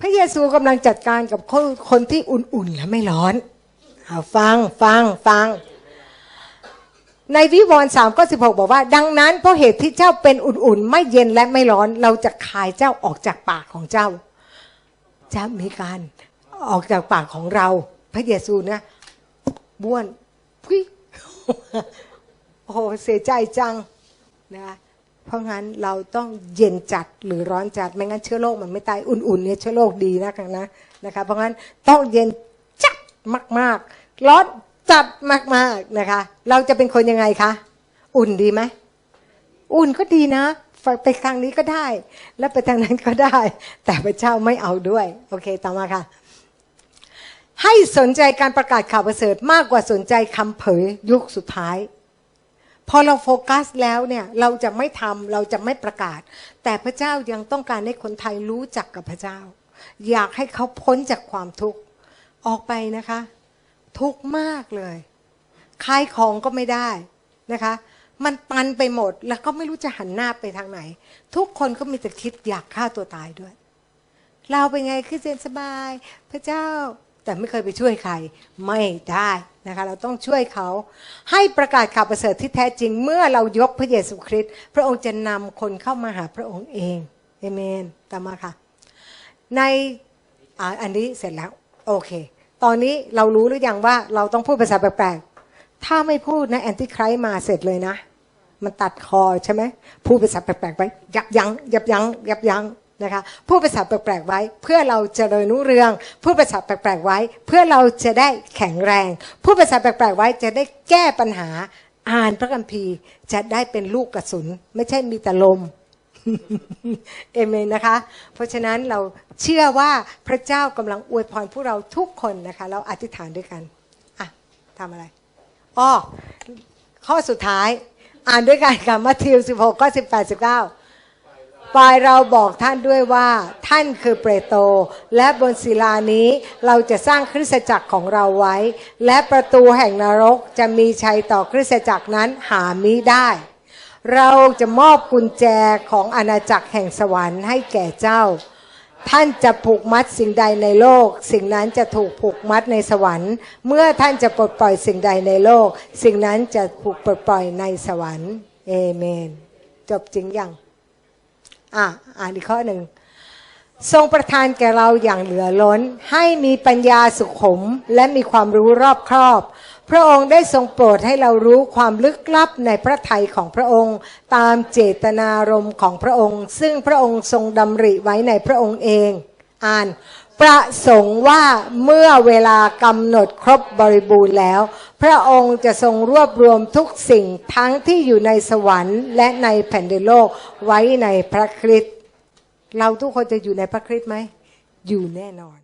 พระเยซูกำลังจัดการกับคนคนที่อุ่นๆและไม่ร้อนเอาฟังฟังฟัง ในวิวรณ์สามก็สิบหกบอกว่า ดังนั้นเพราะเหตุที่เจ้าเป็นอุ่นๆ ไม่เย็นและไม่ร้อน เราจะคายเจ้าออกจากปากของเจ้า จะมีการออกจากปากของเรา พระเยซูนะบ้วนพุยโอ้เสียใจจังนะ เพราะงั้นเราต้องเย็นจัดหรือร้อนจัดไม่งั้นเชื้อโรคมันไม่ตายอุ่นๆเนี่ยเชื้อโรคดีนะนะนะคะเพราะงั้นต้องเย็นจัดมากๆ ร้อนจัดมากๆนะคะ เราจะเป็นคนยังไงคะอุ่นดีไหมอุ่นก็ดีนะไปทางนี้ก็ได้ แล้วไปทางนั้นก็ได้ แต่พระเจ้าไม่เอาด้วย โอเคต่อมาค่ะ ให้สนใจการประกาศข่าวประเสริฐมากกว่าสนใจคำเผยยุคสุดท้าย พอเราโฟกัสแล้วเนี่ยเราจะไม่ทำเราจะไม่ประกาศ แต่พระเจ้ายังต้องการให้คนไทยรู้จักกับพระเจ้า อยากให้เขาพ้นจากความทุกข์ออกไปนะคะ ทุกข์มากเลยขายของก็ไม่ได้นะคะ มันตันไปหมดแล้วก็ไม่รู้จะหันหน้าไปทางไหน ทุกคนก็มีแต่คิดอยากฆ่าตัวตายด้วย เราเป็นไงคือเซนสบาย พระเจ้า แต่ไม่เคยไปช่วยใครไม่ได้นะคะเราต้องช่วยเขาให้ประกาศข่าวประเสริฐที่แท้จริง เมื่อเรายกพระเยซูคริสต์พระองค์จะนำคนเข้ามาหาพระองค์เองเอเมนตามมาค่ะ ในอันนี้เสร็จแล้วโอเค ตอนนี้เรารู้หรือยังว่าเราต้องพูดภาษาแปลกๆถ้าไม่พูดนะแอนติไครมาเสร็จเลยนะ มันตัดคอใช่ไหมพูดภาษาแปลกๆไว้ยับยั้งยับยั้งยับยั้ง นะคะพูดภาษาแปลกๆไว้ เพื่อเราจะเริญรุ่งเรืองพูดภาษาแปลกๆไว้ เพื่อเราจะได้แข็งแรงพูดภาษาแปลกๆไว้จะได้แก้ปัญหาอ่านพระคัมภีร์จะได้เป็นลูกกระสุน ไม่ใช่มีแต่ลมเอเมนนะคะ เพราะฉะนั้นเราเชื่อว่าพระเจ้ากำลังอวยพรพวกเราทุกคนนะคะ เราอธิษฐานด้วยกันอะทำอะไรอ้อข้อสุดท้าย อ่านด้วยกันค่ะมัทธิว 16ก็18 19 ฝ่ายเราบอกท่านด้วยว่าท่านคือเปโตรและบนศิลานี้เราจะสร้างคริสตจักรของเราไว้ และประตูแห่งนรกจะมีชัยต่อคริสตจักรนั้นหามิได้ เราจะมอบกุญแจของอาณาจักรแห่งสวรรค์ให้แก่เจ้า ท่านจะผูกมัดสิ่งใดในโลก สิ่งนั้นจะถูกผูกมัดในสวรรค์ เมื่อท่านจะปลดปล่อยสิ่งใดในโลก สิ่งนั้นจะถูกปลดปล่อยในสวรรค์เอเมน จบจริงยัง อะอ่านอีกข้อหนึ่งทรงประทานแก่เราอย่างเหลือล้น ให้มีปัญญาสุขุมและมีความรู้รอบครอบ พระองค์ได้ทรงโปรดให้เรารู้ความลึกลับในพระทัยของพระองค์ ตามเจตนารมณ์ของพระองค์ ซึ่งพระองค์ทรงดำริไว้ในพระองค์เอง อ่าน ประสงค์ว่าเมื่อเวลากำหนดครบบริบูรณ์แล้ว พระองค์จะทรงรวบรวมทุกสิ่งทั้งที่อยู่ในสวรรค์ และในแผ่นดินโลกไว้ในพระคริสต์เราทุกคนจะอยู่ในพระคริสต์ไหม อยู่แน่นอน